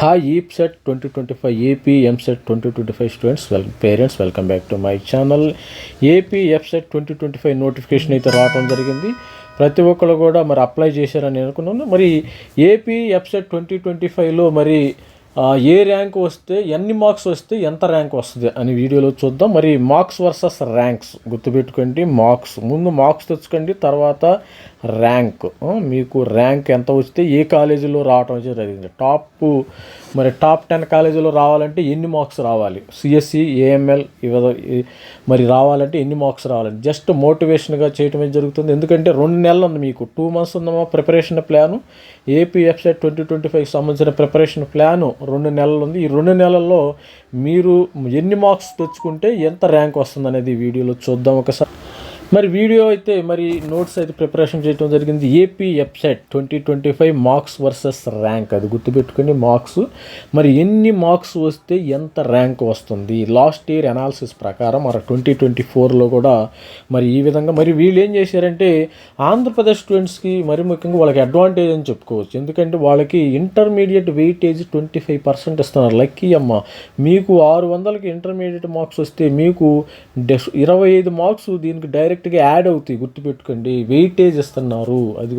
Hi EAPCET twenty twenty five AP EAMCET twenty twenty five students well parents welcome back to my channel AP EAPCET twenty twenty five notification అయితే రావడం జరిగింది. ప్రతి ఒక్కరు కూడా మరి apply చేశారని అనుకున్నాను మరి ఏపీ ఎఫ్సెట్ ట్వంటీ ట్వంటీ ఫైవ్లో మరి ఏ ర్యాంక్ వస్తే ఎన్ని మార్క్స్ వస్తే ఎంత ర్యాంక్ వస్తుంది అని వీడియోలో చూద్దాం. మరి మార్క్స్ వర్సెస్ ర్యాంక్స్ గుర్తుపెట్టుకోండి. మార్క్స్ ముందు మార్క్స్ తెచ్చుకోండి తర్వాత ర్యాంక్ మీకు ర్యాంక్ ఎంత వస్తే ఏ కాలేజీలో రావటం అయితే జరిగింది. టాప్ మరి టాప్ టెన్ కాలేజీలో రావాలంటే ఎన్ని మార్క్స్ రావాలి? సిఎస్సి ఏఎంఎల్ మరి రావాలంటే ఎన్ని మార్క్స్ రావాలి? జస్ట్ మోటివేషన్గా చేయటమే జరుగుతుంది? ఎందుకంటే రెండు నెలలు ఉంది మీకు. టూ మంత్స్ ఉందమ్మా preparation plan. AP website twenty twenty five సంబంధించిన ప్రిపరేషన్ ప్లాను రెండు నెలలు ఉంది. ఈ రెండు నెలల్లో మీరు ఎన్ని మార్క్స్ తెచ్చుకుంటే ఎంత ర్యాంక్ వస్తుంది అనేది వీడియోలో చూద్దాం ఒకసారి. మరి వీడియో అయితే మరి నోట్స్ అయితే ప్రిపరేషన్ చేయడం జరిగింది. AP website twenty twenty five marks versus rank అది గుర్తుపెట్టుకుని మార్క్స్ మరి ఎన్ని మార్క్స్ వస్తే ఎంత ర్యాంక్ వస్తుంది? లాస్ట్ ఇయర్ అనాలిసిస్ ప్రకారం మరి ట్వంటీ ట్వంటీ ఫోర్లో కూడా మరి ఈ విధంగా మరి వీళ్ళు ఏం చేశారంటే ఆంధ్రప్రదేశ్ స్టూడెంట్స్కి మరి ముఖ్యంగా వాళ్ళకి అడ్వాంటేజ్ అని చెప్పుకోవచ్చు. ఎందుకంటే వాళ్ళకి intermediate weightage twenty five percent ఇస్తున్నారు. లక్కీ అమ్మ. మీకు ఆరు వందలకి ఇంటర్మీడియట్ మార్క్స్ వస్తే మీకు డెస్ ఇరవై ఐదు మార్క్స్ దీనికి డైరెక్ట్ డైరెక్ట్గా యాడ్ అవుతాయి గుర్తుపెట్టుకోండి. వెయిటేజ్ ఇస్తున్నారు. అది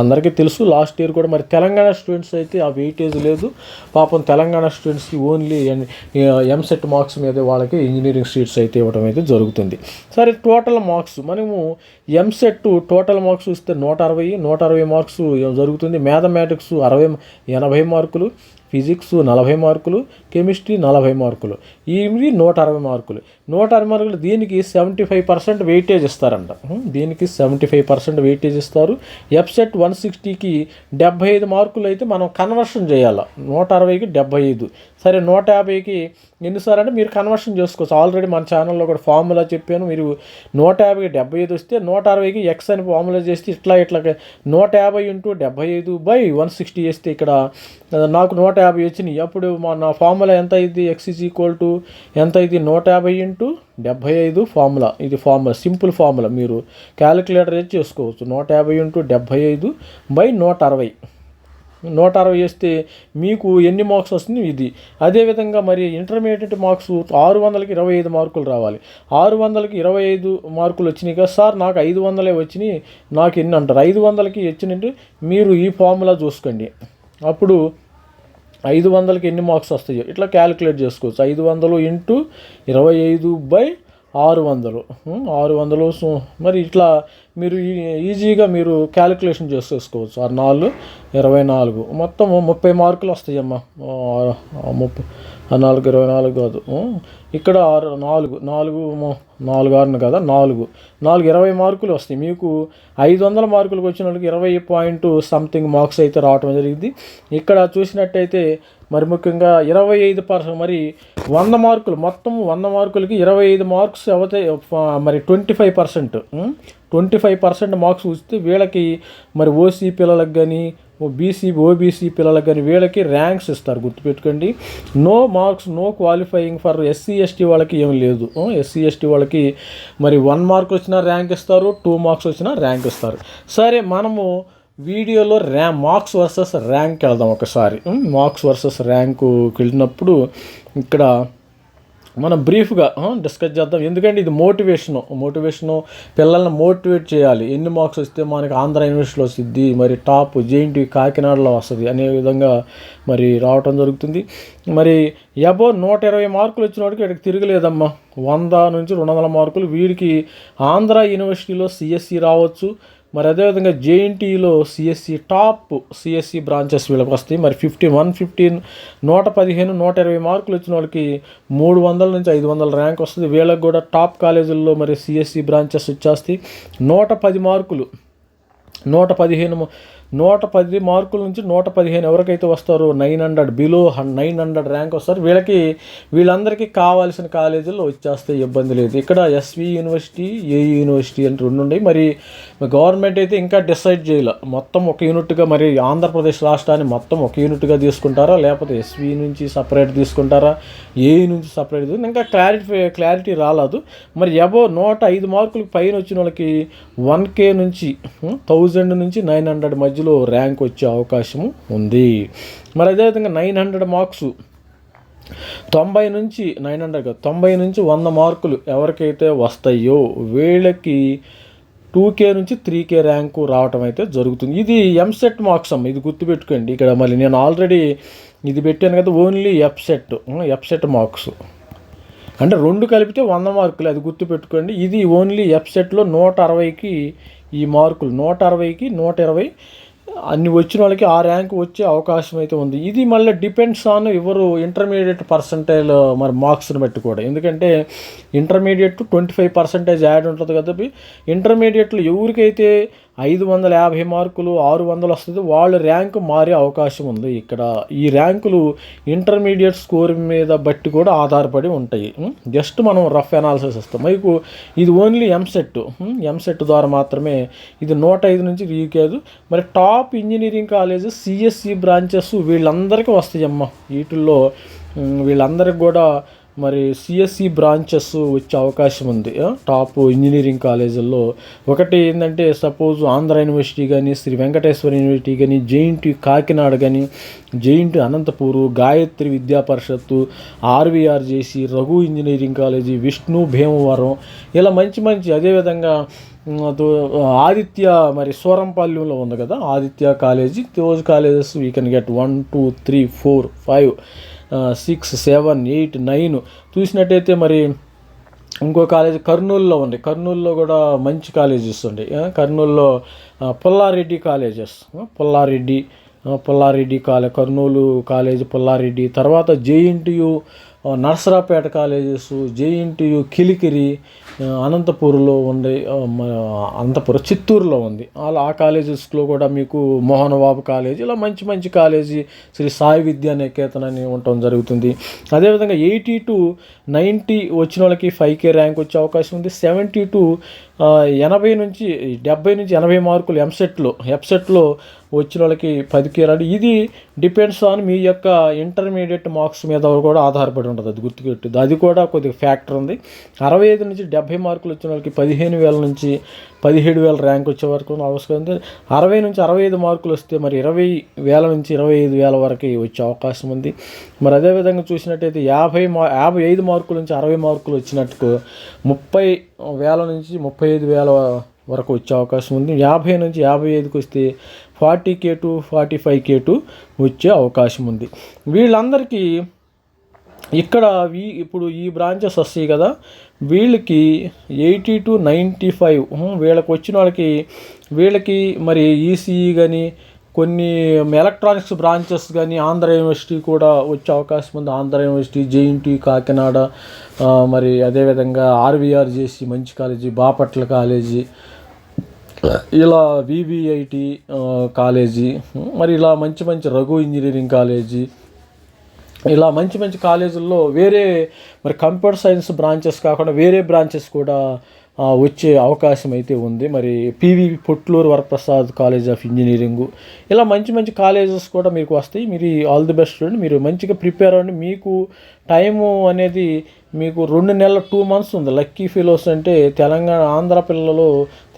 అందరికీ తెలుసు లాస్ట్ ఇయర్ కూడా మరి తెలంగాణ స్టూడెంట్స్ అయితే ఆ వెయిటేజ్ లేదు. పాపం తెలంగాణ స్టూడెంట్స్కి ఓన్లీ ఎంసెట్ మార్క్స్ మీద వాళ్ళకి ఇంజనీరింగ్ సీట్స్ అయితే ఇవ్వడం అయితే జరుగుతుంది. సరే టోటల్ మార్క్స్. మనము ఎంసెట్ టోటల్ మార్క్స్ ఇస్తే నూట అరవై నూట అరవై మార్క్స్ జరుగుతుంది. మ్యాథమెటిక్స్ అరవై ఎనభై మార్కులు. ఫిజిక్స్ నలభై మార్కులు కెమిస్ట్రీ నలభై మార్కులు ఇవి నూట అరవై మార్కులు. నూట అరవై మార్కులు దీనికి సెవెంటీ ఫైవ్ పర్సెంట్ వెయిటేజ్ ఇస్తారంట. దీనికి సెవెంటీ ఫైవ్ పర్సెంట్ వెయిటేజ్ ఇస్తారు. ఎఫ్సెట్ వన్ సిక్స్టీకి డెబ్బై ఐదు మార్కులు అయితే మనం కన్వర్షన్ చేయాలి. నూట అరవైకి డెబ్బై ఐదు. సరే నూట యాభైకి ఎన్నిసార్లు అంటే మీరు కన్వర్షన్ చేసుకోవచ్చు. ఆల్రెడీ మన ఛానల్లో కూడా ఫార్ములా చెప్పాను. మీరు నూట యాభైకి డెబ్బై ఐదు వస్తే నూట అరవైకి ఎక్స్ అని ఫార్ములా చేస్తే ఇట్లా ఇట్లా నూట యాభై ఇంటూ డెబ్బై ఐదు బై వన్ సిక్స్టీ చేస్తే ఇక్కడ నాకు నూట యాభై వచ్చినాయి. అప్పుడు మా నా ఫార్ములా ఎంత అయింది? ఎక్స్ ఈజ్ ఈక్వల్ టు ఎంత అయింది? నూట యాభై ఇంటూ డెబ్బై ఐదు ఫార్ములా ఇది ఫార్ములా సింపుల్ ఫార్ములా మీరు క్యాలిక్యులేటర్ చేసుకోవచ్చు? నూట యాభై ఇంటూ డెబ్బై ఐదు బై నూట అరవై. నూట అరవై వేస్తే మీకు ఎన్ని మార్క్స్ వస్తుంది? ఇది. అదేవిధంగా మరి ఇంటర్మీడియట్ మార్క్స్ ఆరు వందలకి ఇరవై ఐదు మార్కులు రావాలి. ఆరు వందలకి ఇరవై ఐదు మార్కులు వచ్చినాయి కదా సార్ నాకు ఐదు వందలే వచ్చినాయి నాకు ఎన్ని అంటారు? ఐదు వందలకి వచ్చినట్టు మీరు ఈ ఫార్ములా చూసుకోండి. అప్పుడు ఐదు వందలకి ఎన్ని మార్క్స్ వస్తాయో ఇట్లా క్యాలిక్యులేట్ చేసుకోవచ్చు. ఐదు వందలు ఇంటూ ఇరవై ఐదు బై ఆరు వందలు. ఆరు వందలు మరి ఇట్లా మీరు ఈ- ఈజీగా మీరు క్యాలిక్యులేషన్ చేసేసుకోవచ్చు. ఆరు నాలుగు ఇరవై నాలుగు మొత్తం ముప్పై మార్కులు వస్తాయమ్మా. ముప్పై నాలుగు ఇరవై నాలుగు కాదు ఇక్కడ ఆరు నాలుగు నాలుగు నాలుగు ఆరును కదా? నాలుగు. నాలుగు ఇరవై మార్కులు వస్తాయి. మీకు ఐదు వందల మార్కులకు వచ్చిన వాళ్ళకి ఇరవై పాయింట్ సంథింగ్ మార్క్స్ అయితే రావటం జరిగింది. ఇక్కడ చూసినట్టయితే మరి ముఖ్యంగా ఇరవై ఐదు పర్సెంట్ మరి వంద మార్కులు మొత్తం వంద మార్కులకి ఇరవై ఐదు మార్క్స్ అవుతాయి మరి twenty five percent twenty five percent marks వస్తే వీళ్ళకి మరి ఓసీ పిల్లలకు కానీ బీసీ ఓబీసీ పిల్లలకు కానీ వీళ్ళకి ర్యాంక్స్ ఇస్తారు. గుర్తుపెట్టుకోండి. No marks no qualifying for SC ST వాళ్ళకి ఏం లేదు. ఎస్సీ ఎస్టీ వాళ్ళకి మరి వన్ మార్క్ వచ్చినా ర్యాంక్ ఇస్తారు టూ మార్క్స్ వచ్చినా ర్యాంక్ ఇస్తారు. సరే మనము వీడియోలో ర్యా మార్క్స్ వర్సెస్ ర్యాంక్ వెళ్దాం ఒకసారి. మార్క్స్ వర్సెస్ ర్యాంకుకి వెళ్ళినప్పుడు ఇక్కడ మనం బ్రీఫ్గా డిస్కస్ చేద్దాం. ఎందుకంటే ఇది మోటివేషను. మోటివేషను పిల్లల్ని మోటివేట్ చేయాలి. ఎన్ని మార్క్స్ వస్తే మనకి ఆంధ్ర యూనివర్సిటీలో వస్తుంది మరి టాప్ జేఎన్టీ కాకినాడలో వస్తుంది అనే విధంగా మరి రావటం జరుగుతుంది. మరి ఎబో నూట ఇరవై మార్కులు వచ్చిన వాడికి ఇక్కడికి తిరగలేదమ్మా. వంద నుంచి రెండు వందల మార్కులు వీడికి ఆంధ్ర యూనివర్సిటీలో సిఎస్సి రావచ్చు. మరి అదేవిధంగా జేఎన్టీలో సిఎస్సి టాప్ సిఎస్సి బ్రాంచెస్ వీళ్ళకి వస్తాయి. మరి ఫిఫ్టీ వన్ ఫిఫ్టీన్ నూట పదిహేను నూట ఇరవై మార్కులు వచ్చిన వాళ్ళకి మూడు వందల నుంచి ఐదు వందల ర్యాంక్ వస్తుంది. వీళ్ళకి కూడా టాప్ కాలేజీల్లో మరి సిఎస్సి బ్రాంచెస్ వచ్చేస్తాయి. నూట పది మార్కులు నూట పదిహేను నూట పది మార్కుల నుంచి నూట పదిహేను ఎవరికైతే వస్తారో nine hundred below nine hundred rank వస్తారు. వీళ్ళకి వీళ్ళందరికీ కావాల్సిన కాలేజీల్లో వచ్చేస్తే ఇబ్బంది లేదు. ఇక్కడ ఎస్వి యూనివర్సిటీ ఏఈ యూనివర్సిటీ అని రెండు ఉన్నాయి. మరి గవర్నమెంట్ అయితే ఇంకా డిసైడ్ చేయాల. మొత్తం ఒక యూనిట్గా మరి ఆంధ్రప్రదేశ్ రాష్ట్రాన్ని మొత్తం ఒక యూనిట్గా తీసుకుంటారా? లేకపోతే ఎస్వి నుంచి సపరేట్ తీసుకుంటారా? ఏఈ నుంచి సపరేట్ ఇంకా క్లారిటీ క్లారిటీ రాలేదు. మరి ఎబో నూట ఐదు మార్కులకు పైన వచ్చిన వాళ్ళకి వన్ కే నుంచి థౌజండ్ నుంచి నైన్ హండ్రెడ్ మధ్యలో కాలేజీలో ర్యాంక్ వచ్చే అవకాశం ఉంది. మరి అదేవిధంగా నైన్ హండ్రెడ్ మార్క్స్ తొంభై నుంచి నైన్ హండ్రెడ్ కాదు తొంభై నుంచి వంద మార్కులు ఎవరికైతే వస్తాయో వీళ్ళకి టూ కే నుంచి త్రీ కే ర్యాంకు రావటం అయితే జరుగుతుంది. ఇది ఎంసెట్ మార్క్స్ అమ్మ ఇది గుర్తుపెట్టుకోండి. ఇక్కడ మళ్ళీ నేను ఆల్రెడీ ఇది పెట్టాను కదా ఓన్లీ ఎఫ్సెట్ ఎఫ్సెట్ మార్క్స్. అంటే రెండు కలిపితే వంద మార్కులు అది గుర్తుపెట్టుకోండి. ఇది ఓన్లీ ఎఫ్సెట్లో నూట అరవైకి ఈ మార్కులు నూట అరవైకి నూట ఇరవై అన్ని వచ్చిన వాళ్ళకి ఆ ర్యాంక్ వచ్చే అవకాశం అయితే ఉంది. ఇది మళ్ళీ డిపెండ్స్ ఆన్ ఎవరు ఇంటర్మీడియట్ పర్సంటైల్ మరి మార్క్స్ని బట్టి కూడా ఎందుకంటే intermediate twenty five percentage add ఉంటుంది కదా ఇంటర్మీడియట్లో ఎవరికైతే ఐదు వందల యాభై మార్కులు ఆరు వందలు వస్తుంది. వాళ్ళ ర్యాంకు మారే అవకాశం ఉంది. ఇక్కడ ఈ ర్యాంకులు ఇంటర్మీడియట్ స్కోర్ మీద బట్టి కూడా ఆధారపడి ఉంటాయి. జస్ట్ మనం రఫ్ అనాలిసిస్ ఇస్తాం. మీకు ఇది ఓన్లీ ఎంసెట్. ఎంసెట్ ద్వారా మాత్రమే ఇది నూట ఐదు నుంచి రీకేదు మరి top engineering colleges CSC branches వీళ్ళందరికీ వస్తాయమ్మా. వీటిల్లో వీళ్ళందరికి కూడా మరి సిఎస్సి బ్రాంచెస్ వచ్చే అవకాశం ఉంది. టాప్ ఇంజనీరింగ్ కాలేజీల్లో. ఒకటి ఏంటంటే సపోజ్ ఆంధ్ర యూనివర్సిటీ కానీ శ్రీ వెంకటేశ్వర యూనివర్సిటీ కానీ జేఎన్టీ కాకినాడ కానీ జేఎన్టీ అనంతపూరు గాయత్రి విద్యా పరిషత్తు ఆర్వీఆర్ చేసి రఘు ఇంజనీరింగ్ కాలేజీ విష్ణు భీమవరం ఇలా మంచి మంచి అదేవిధంగా ఆదిత్య మరి సూరంపల్లిలో ఉంది కదా Aditya college. Those colleges we can get one two three four five six seven eight nine చూసినట్టయితే మరి ఇంకో కాలేజ్ కర్నూలులో ఉంది. కర్నూలులో కూడా మంచి కాలేజెస్ ఉన్నాయి కర్నూలులో పుల్లారెడ్డి కాలేజెస్ పుల్లారెడ్డి పుల్లారెడ్డి కాలే కర్నూలు కాలేజ్ పుల్లారెడ్డి. తర్వాత JNTU Narasaraopet colleges JNTU Kalikiri అనంతపూర్లో ఉండే అనంతపురం చిత్తూరులో ఉంది. అలా ఆ కాలేజెస్లో కూడా మీకు మోహన్ బాబు కాలేజ్ ఇలా మంచి మంచి కాలేజీ శ్రీ సాయి విద్యా నికేతన్ అని ఉండటం జరుగుతుంది. అదేవిధంగా ఎయిటీ టు నైంటీ వచ్చిన వాళ్ళకి ఫైవ్ కే ర్యాంక్ వచ్చే అవకాశం ఉంది. సెవెంటీ టు ఎనభై నుంచి డెబ్బై నుంచి ఎనభై మార్కులు ఎంసెట్లో ఎంసెట్లో వచ్చిన వాళ్ళకి పది కే ఇది డిపెండ్స్ ఆన్ మీ యొక్క ఇంటర్మీడియట్ మార్క్స్ మీద కూడా ఆధారపడి ఉంటుంది. అది గుర్తుపెట్టింది అది కూడా కొద్దిగా ఫ్యాక్టర్ ఉంది. అరవై ఐదు నుంచి డెబ్బై మార్కులు వచ్చిన వాళ్ళకి పదిహేను వేల నుంచి పదిహేడు వేల ర్యాంక్ వచ్చే వరకు అవసరం ఉంది. అరవై నుంచి అరవై ఐదు మార్కులు వస్తే మరి ఇరవై వేల నుంచి ఇరవై ఐదు వేల వరకు వచ్చే అవకాశం ఉంది. మరి అదేవిధంగా చూసినట్టయితే యాభై మా యాభై ఐదు మార్కుల నుంచి అరవై మార్కులు వచ్చినట్టుకు ముప్పై వేల నుంచి ముప్పై ఐదు వేల వరకు వచ్చే అవకాశం ఉంది. యాభై నుంచి యాభై ఐదుకి వస్తే forty K to forty five K to వచ్చే అవకాశం ఉంది. వీళ్ళందరికీ ఇక్కడ వీ ఇప్పుడు ఈ బ్రాంచెస్ వస్తాయి కదా వీళ్ళకి ఎయిటీ టు నైంటీ ఫైవ్ వీళ్ళకి వచ్చిన వాళ్ళకి వీళ్ళకి మరి ఈసీఈ కానీ కొన్ని ఎలక్ట్రానిక్స్ బ్రాంచెస్ కానీ ఆంధ్ర యూనివర్సిటీ కూడా వచ్చే అవకాశం ఉంది. ఆంధ్ర యూనివర్సిటీ జేఎన్టీ కాకినాడ మరి అదేవిధంగా ఆర్వీఆర్ చేసి మంచి కాలేజీ బాపట్ల కాలేజీ ఇలా వివిఐటి కాలేజీ మరి ఇలా మంచి మంచి రఘు ఇంజనీరింగ్ కాలేజీ ఇలా మంచి మంచి కాలేజీల్లో వేరే మరి కంప్యూటర్ సైన్స్ బ్రాంచెస్ కాకుండా వేరే బ్రాంచెస్ కూడా వచ్చే అవకాశం అయితే ఉంది. మరి PV Potluri Varaprasad college of engineering ఇలా మంచి మంచి కాలేజెస్ కూడా మీకు వస్తాయి. మీరు ఆల్ ది బెస్ట్ స్టూడెంట్ మీరు మంచిగా ప్రిపేర్ అవ్వండి. మీకు టైము అనేది మీకు రెండు నెలల టూ మంత్స్ ఉంది. లక్కీ ఫిలోస్ అంటే తెలంగాణ ఆంధ్ర పిల్లలు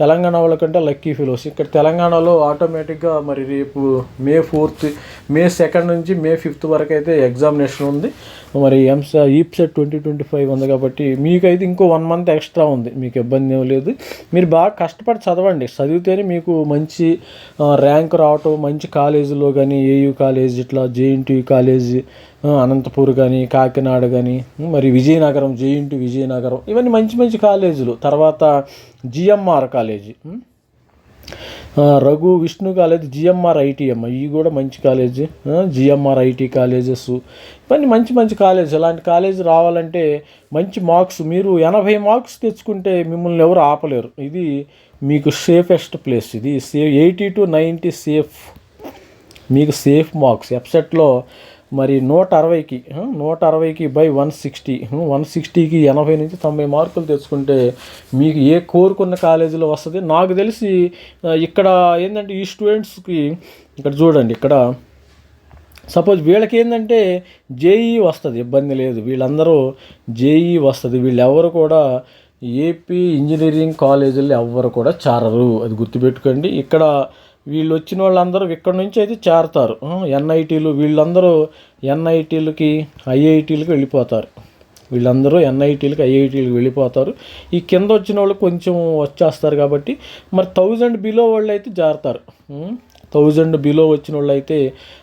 తెలంగాణ వాళ్ళకంటే లక్కీ ఫిలోస్ ఇక్కడ తెలంగాణలో ఆటోమేటిక్గా మరి రేపు మే ఫోర్త్ మే సెకండ్ నుంచి మే ఫిఫ్త్ వరకు అయితే ఎగ్జామినేషన్ ఉంది. మరి ఎంసా ఈప్సెట్ ట్వంటీ ట్వంటీ ఫైవ్ ఉంది కాబట్టి మీకైతే ఇంకో వన్ మంత్ ఎక్స్ట్రా ఉంది. మీకు ఇబ్బంది ఏం లేదు. మీరు బాగా కష్టపడి చదవండి. చదివితేనే మీకు మంచి ర్యాంక్ రావటం మంచి కాలేజీలో కానీ ఏయూ కాలేజ్ ఇట్లా జేఎన్టీయూ కాలేజీ అనంతపూర్ కానీ కాకినాడ కానీ మరి విజయనగరం జేఎన్టీ విజయనగరం ఇవన్నీ మంచి మంచి కాలేజీలు. తర్వాత GMR college Raghu Vishnu college GMR ITM ఇవి కూడా మంచి కాలేజీ జిఎంఆర్ ఐటీ కాలేజెస్ ఇవన్నీ మంచి మంచి కాలేజ్. ఇలాంటి కాలేజ్ రావాలంటే మంచి మార్క్స్ మీరు ఎనభై మార్క్స్ తెచ్చుకుంటే మిమ్మల్ని ఎవరు ఆపలేరు. ఇది మీకు సేఫెస్ట్ ప్లేస్. ఇది safe eighty to ninety safe మీకు సేఫ్ మార్క్స్. ఎఫ్సెట్లో మరి నూట అరవైకి నూట అరవైకి బై వన్ సిక్స్టీ వన్ సిక్స్టీకి ఎనభై నుంచి తొంభై మార్కులు తెచ్చుకుంటే మీకు ఏ కోరుకున్న కాలేజీలో వస్తుంది? నాకు తెలిసి ఇక్కడ ఏంటంటే ఈ స్టూడెంట్స్కి ఇక్కడ చూడండి ఇక్కడ సపోజ్ వీళ్ళకి ఏంటంటే జేఈ వస్తుంది ఇబ్బంది లేదు. వీళ్ళందరూ జేఈ వస్తుంది. వీళ్ళెవరు కూడా ఏపీ ఇంజనీరింగ్ కాలేజీలు ఎవ్వరు కూడా చారరు. అది గుర్తుపెట్టుకోండి. ఇక్కడ వీళ్ళు వచ్చిన వాళ్ళందరూ ఇక్కడ నుంచి అయితే చేరతారు. ఎన్ఐటీలు వీళ్ళందరూ ఎన్ఐటీలకి ఐఐటీలకి వెళ్ళిపోతారు. వీళ్ళందరూ ఎన్ఐటీలకి ఐఐటీలకు వెళ్ళిపోతారు. ఈ కింద వచ్చిన వాళ్ళు కొంచెం వచ్చేస్తారు కాబట్టి మరి థౌజండ్ బిలో వాళ్ళు అయితే జారుతారు థౌజండ్ బిలో వచ్చిన వాళ్ళు అయితే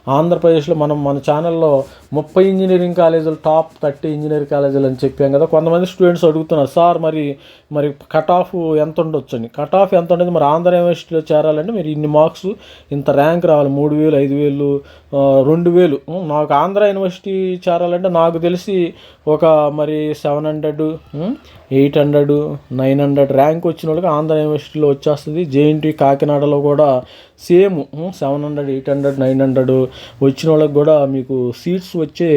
ఆంధ్రప్రదేశ్లో మనం మన ఛానల్లో ముప్పై ఇంజనీరింగ్ కాలేజీలు టాప్ థర్టీ ఇంజనీరింగ్ కాలేజీలు అని చెప్పాం కదా కొంతమంది స్టూడెంట్స్ అడుగుతున్నారు సార్ మరి మరి కట్ ఆఫ్ ఎంత ఉండొచ్చు అని. కట్ ఆఫ్ ఎంత ఉండేది? మరి ఆంధ్ర యూనివర్సిటీలో చేరాలంటే మీరు ఇన్ని మార్క్స్ ఇంత ర్యాంక్ రావాలి మూడు వేలు ఐదు వేలు రెండు వేలు. నాకు ఆంధ్ర యూనివర్సిటీ చేరాలంటే నాకు తెలిసి ఒక మరి seven hundred eight hundred nine hundred rank వచ్చిన వాళ్ళకి ఆంధ్ర యూనివర్సిటీలో వచ్చేస్తుంది. జేఎన్టీ కాకినాడలో కూడా same seven hundred eight hundred nine hundred వచ్చిన వాళ్ళకి కూడా మీకు సీట్స్ వచ్చే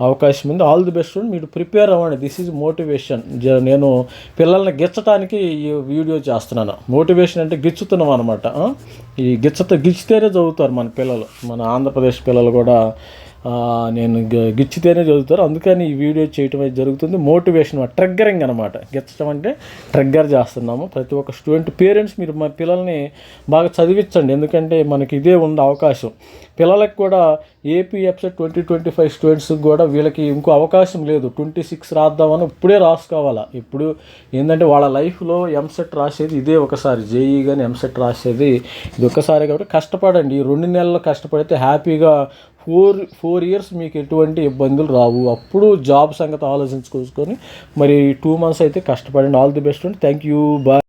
అవకాశం ఉంది. ఆల్ ది బెస్ట్ మీరు ప్రిపేర్ అవ్వండి. దిస్ ఈజ్ మోటివేషన్ నేను పిల్లల్ని గిచ్చటానికి ఈ వీడియో చేస్తున్నాను. మోటివేషన్ అంటే గిచ్చుతున్నాం అనమాట ఈ గిచ్చత గిచ్చితేనే చదువుతారు మన పిల్లలు. మన ఆంధ్రప్రదేశ్ పిల్లలు కూడా నేను గ- గిచ్చితేనే చదువుతారు. అందుకని ఈ వీడియో చేయటం అయితే జరుగుతుంది. మోటివేషన్ ట్రిగ్గరింగ్ అనమాట గిచ్చడం అంటే ట్రిగ్గర్ చేస్తున్నాము. ప్రతి ఒక్క స్టూడెంట్ పేరెంట్స్ మీరు మా పిల్లల్ని బాగా చదివించండి. ఎందుకంటే మనకి ఇదే ఉండే అవకాశం. పిల్లలకు కూడా AP EAPCET twenty twenty five స్టూడెంట్స్కి కూడా వీళ్ళకి ఇంకో అవకాశం లేదు. ట్వంటీ సిక్స్ రాద్దామని ఇప్పుడే రాసుకోవాలా. ఇప్పుడు ఏంటంటే వాళ్ళ లైఫ్లో ఎంసెట్ రాసేది ఇదే ఒకసారి. జేఈ కానీ ఎంసెట్ రాసేది ఇది ఒకసారి కాబట్టి కష్టపడండి. ఈ రెండు నెలలు కష్టపడితే హ్యాపీగా ఫోర్ ఫోర్ ఇయర్స్ మీకు ఎటువంటి ఇబ్బందులు రావు. అప్పుడు జాబ్ సంగతి ఆలోచించుకొని మరి టూ మంత్స్ అయితే కష్టపడండి. ఆల్ ది బెస్ట్ అండి. Thank you. బాయ్.